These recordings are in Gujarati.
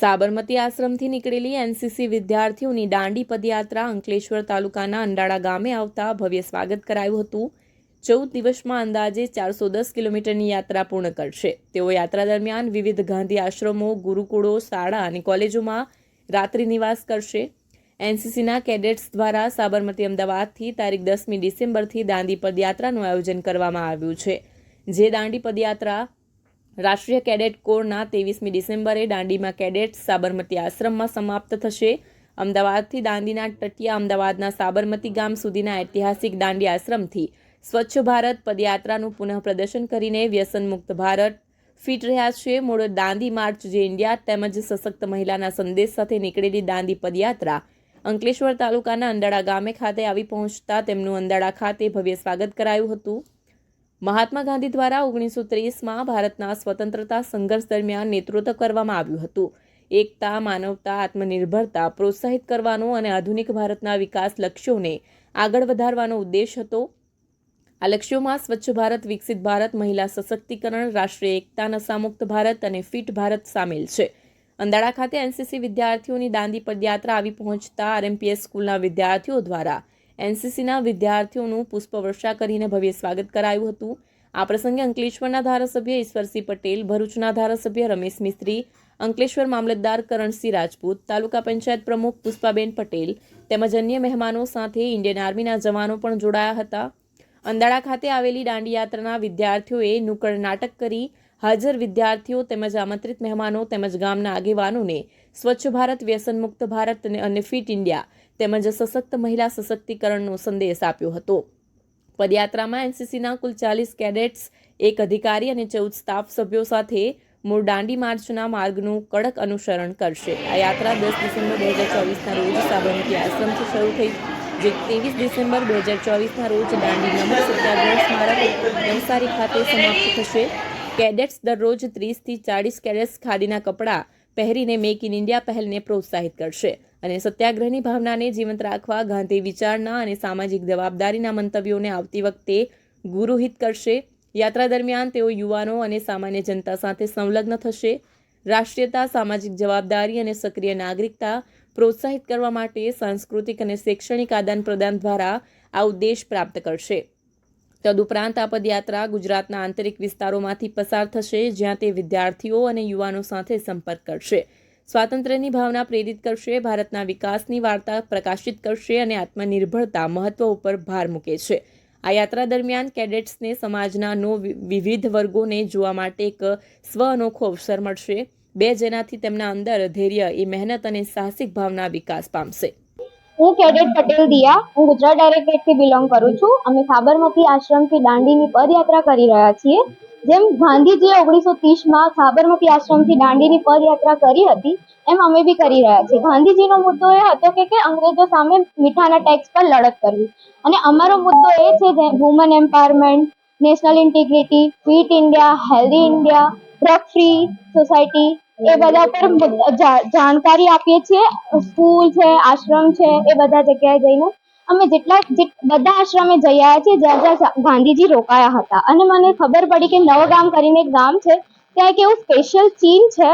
સાબરમતી આશ્રમથી નીકળેલી એનસીસી વિદ્યાર્થીઓની દાંડી પદયાત્રા અંકલેશ્વર તાલુકાના અંડાળા ગામે આવતા ભવ્ય સ્વાગત કરાયું હતું. ચૌદ દિવસમાં અંદાજે ચારસો દસ કિલોમીટરની યાત્રા પૂર્ણ કરશે. તેઓ યાત્રા દરમિયાન વિવિધ ગાંધી આશ્રમો, ગુરુકુળો, શાળા અને કોલેજોમાં રાત્રિ નિવાસ કરશે. એનસીસીના કેડેટ્સ દ્વારા સાબરમતી અમદાવાદથી તારીખ દસમી ડિસેમ્બરથી દાંડી પદયાત્રાનું આયોજન કરવામાં આવ્યું છે. જે દાંડી પદયાત્રા રાષ્ટ્રીય કેડેટ કોરના ત્રેવીસમી ડિસેમ્બરે દાંડીમાં કેડેટ સાબરમતી આશ્રમમાં સમાપ્ત થશે. અમદાવાદથી દાંડીના ટટિયા અમદાવાદના સાબરમતી ગામ સુધીના ઐતિહાસિક દાંડી આશ્રમથી સ્વચ્છ ભારત પદયાત્રાનું પુનઃ પ્રદર્શન કરીને વ્યસનમુક્ત ભારત ફિટ રહ્યા છે. મૂળ દાંડી માર્ચ જે ઇન્ડિયા તેમજ સશક્ત મહિલાના સંદેશ સાથે નીકળેલી દાંડી પદયાત્રા અંકલેશ્વર તાલુકાના અંદાળા ગામે ખાતે આવી પહોંચતા તેમનું અંદાળા ખાતે ભવ્ય સ્વાગત કરાયું હતું. મહાત્મા ગાંધી દ્વારા ઓગણીસો ત્રીસમાં ભારતના સ્વતંત્રતા સંઘર્ષ દરમિયાન નેતૃત્વ કરવામાં આવ્યું હતું. એકતા, માનવતા, આત્મનિર્ભરતા પ્રોત્સાહિત કરવાનો અને આધુનિક ભારતના વિકાસ લક્ષ્યોને આગળ વધારવાનો ઉદ્દેશ હતો. આ લક્ષ્યોમાં સ્વચ્છ ભારત, વિકસિત ભારત, મહિલા સશક્તિકરણ, રાષ્ટ્રીય એકતા, નશામુક્ત ભારત અને ફિટ ભારત સામેલ છે. અંદાળા ખાતે એનસીસી વિદ્યાર્થીઓની દાંડી પદયાત્રા આવી પહોંચતા આરએમપીએસ સ્કૂલના વિદ્યાર્થીઓ દ્વારા એનસીસીના વિદ્યાર્થીઓનું પુષ્પવર્ષા કરીને ભવ્ય સ્વાગત કરાયું હતું. આ પ્રસંગે અંકલેશ્વરના ધારાસભ્ય ઈશ્વરસિંહ પટેલ, ભરૂચના ધારાસભ્ય રમેશ મિસ્ત્રી, અંકલેશ્વર મામલતદાર કરણસિંહ રાજપૂત, તાલુકા પંચાયત પ્રમુખ પુષ્પાબેન પટેલ તેમજ અન્ય મહેમાનો સાથે ઇન્ડિયન આર્મીના જવાનો પણ જોડાયા હતા. અંદાળા ખાતે આવેલી દાંડી યાત્રાના વિદ્યાર્થીઓએ નુક્કડ નાટક કરી. હાજર વિદ્યાર્થીઓ તેમજ આમંત્રિત મહેમાનો તેમજ ગામના આગેવાનોને સ્વચ્છ ભારત વ્યસન મુક્ત ભારત અને અને ફિટ ઇન્ડિયા તેમજ સશક્ત મહિલા સશક્તિકરણનો સંદેશ આપ્યો હતો. પદયાત્રામાં એનસીસીના કુલ ચાલીસ કેડેટ્સ, એક અધિકારી અને ચૌદ સ્ટાફ સભ્યો સાથે મૂળ દાંડી માર્ચના માર્ગનું કડક અનુસરણ કરશે. આ યાત્રા દસ ડિસેમ્બર બે હજાર ચોવીસના રોજ સાબરમતી આશ્રમથી શરૂ થઈ, જે ત્રેવીસ ડિસેમ્બર બે હજાર ચોવીસના રોજ દાંડી નંબર સત્યાગ્રહ સ્મારક, નવસારી ખાતે સમાપ્ત થશે. કેડેટ્સ દરરોજ ત્રીસથી ચાળીસ કેડેટ્સ ખાદીના કપડાં પહેરીને મેક ઇન ઇન્ડિયા પહેલને પ્રોત્સાહિત કરશે. અને સત્યાગ્રહની ભાવનાને જીવંત રાખવા ગાંધી વિચારના અને સામાજિક જવાબદારીના મંતવ્યોને આવતી વખતે ગુરુહિત કરશે. યાત્રા દરમિયાન તેઓ યુવાનો અને સામાન્ય જનતા સાથે સંલગ્ન થશે. રાષ્ટ્રીયતા, સામાજિક જવાબદારી અને સક્રિય નાગરિકતા પ્રોત્સાહિત કરવા માટે સાંસ્કૃતિક અને શૈક્ષણિક આદાન પ્રદાન દ્વારા આ ઉદ્દેશ પ્રાપ્ત કરશે. તદુપરાંત આ પદયાત્રા ગુજરાતના આંતરિક વિસ્તારોમાંથી પસાર થશે, જ્યાં તે વિદ્યાર્થીઓ અને યુવાનો સાથે સંપર્ક કરશે. સ્વાતંત્ર્યની ભાવના પ્રેરિત કરશે, ભારતના વિકાસની વાર્તા પ્રકાશિત કરશે અને આત્મનિર્ભરતા મહત્વ ઉપર ભાર મૂકે છે. આ યાત્રા દરમિયાન કેડેટ્સને સમાજના નો વિવિધ વર્ગોને જોવા માટે એક સ્વ અનોખો અવસર મળશે, બે જેનાથી તેમના અંદર ધૈર્ય, એ મહેનત અને સાહસિક ભાવના વિકાસ પામશે. હું કેડેટ પટેલ દિયા, હું ગુજરાત ડાયરેક્ટરેટથી બિલોંગ કરું છું. અમે સાબરમતી આશ્રમથી દાંડીની પદયાત્રા કરી રહ્યા છીએ. જેમ ગાંધીજીએ ઓગણીસો ત્રીસમાં સાબરમતી આશ્રમથી દાંડીની પદયાત્રા કરી હતી, એમ અમે બી કરી રહ્યા છીએ. ગાંધીજીનો મુદ્દો એ હતો કે કે અંગ્રેજો સામે મીઠાના ટેક્સ પર લડત કરવી. અને અમારો મુદ્દો એ છે જે woman empowerment national integrity fit India healthy India drug free society એ બધા પર જાણકારી આપીએ છીએ. સ્કૂલ છે, આશ્રમ છે, એ બધા જગ્યાએ જઈને અમે જેટલા બધા આશ્રમે જઈ આવ્યા છીએ. જ્યાં જ્યાં ગાંધીજી રોકાયા હતા. અને મને ખબર પડી કે નવગામ કરીને એક ગામ છે. ત્યાં એક એવું સ્પેશિયલ ચીન છે.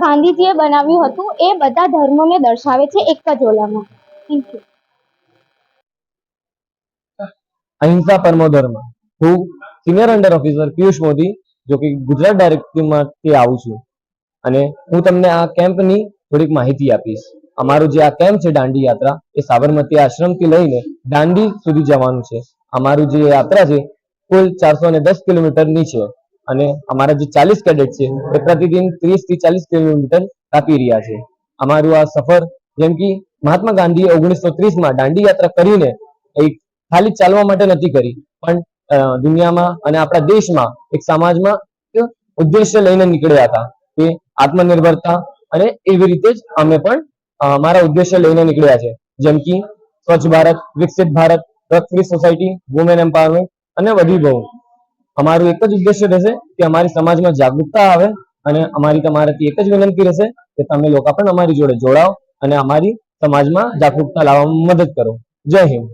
ગાંધીજીએ બનાવ્યું હતું. એ બધા ધર્મોને દર્શાવે છે એક જ ઓલામાં. થેન્ક યુ અહિંસા પરમો ધર્મ. હું senior under officer Piyush Modi જો કે ગુજરાત ડાયરેક્ટરમાંથી આવું છું. અને હું તમને આ કેમ્પની થોડીક માહિતી આપીશ. અમારું જે આ કેમ્પ છે દાંડી યાત્રા, એ સાબરમતી આશ્રમથી લઈને દાંડી સુધી જવાનું છે. અમારું જે યાત્રા છે, કુલ ચારસો ને દસ કિલોમીટરની છે અને અમારા જે ચાલીસ કેડેટ છે, એ પ્રતિદિન ત્રીસથી ચાલીસ કિલોમીટર કાપી રહ્યા છે. અમારું આ સફર, જેમ કે મહાત્મા ગાંધીએ ઓગણીસો ત્રીસમાં દાંડી યાત્રા કરીને એક ખાલી ચાલવા માટે નથી કરી, પણ દુનિયામાં અને આપણા દેશમાં એક સમાજમાં ઉદ્દેશ્ય લઈને નીકળ્યા હતા. કે આત્મનિર્ભરતા અને એવી રીતે જ અમે પણ મારા ઉદ્દેશ્ય લઈને નીકળ્યા છે. જેમ કે સ્વચ્છ ભારત, વિકસિત Bharat drug free society women empowerment અને વધી બહુ. અમારું એક જ ઉદ્દેશ્ય રહેશે કે અમારી સમાજમાં જાગૃતતા આવે અને અમારી તમારાથી એક જ વિનંતી રહેશે કે તમે લોકો પણ અમારી જોડે જોડાઓ અને અમારી સમાજમાં જાગૃતતા લાવવામાં મદદ કરો. જય હિન્દ.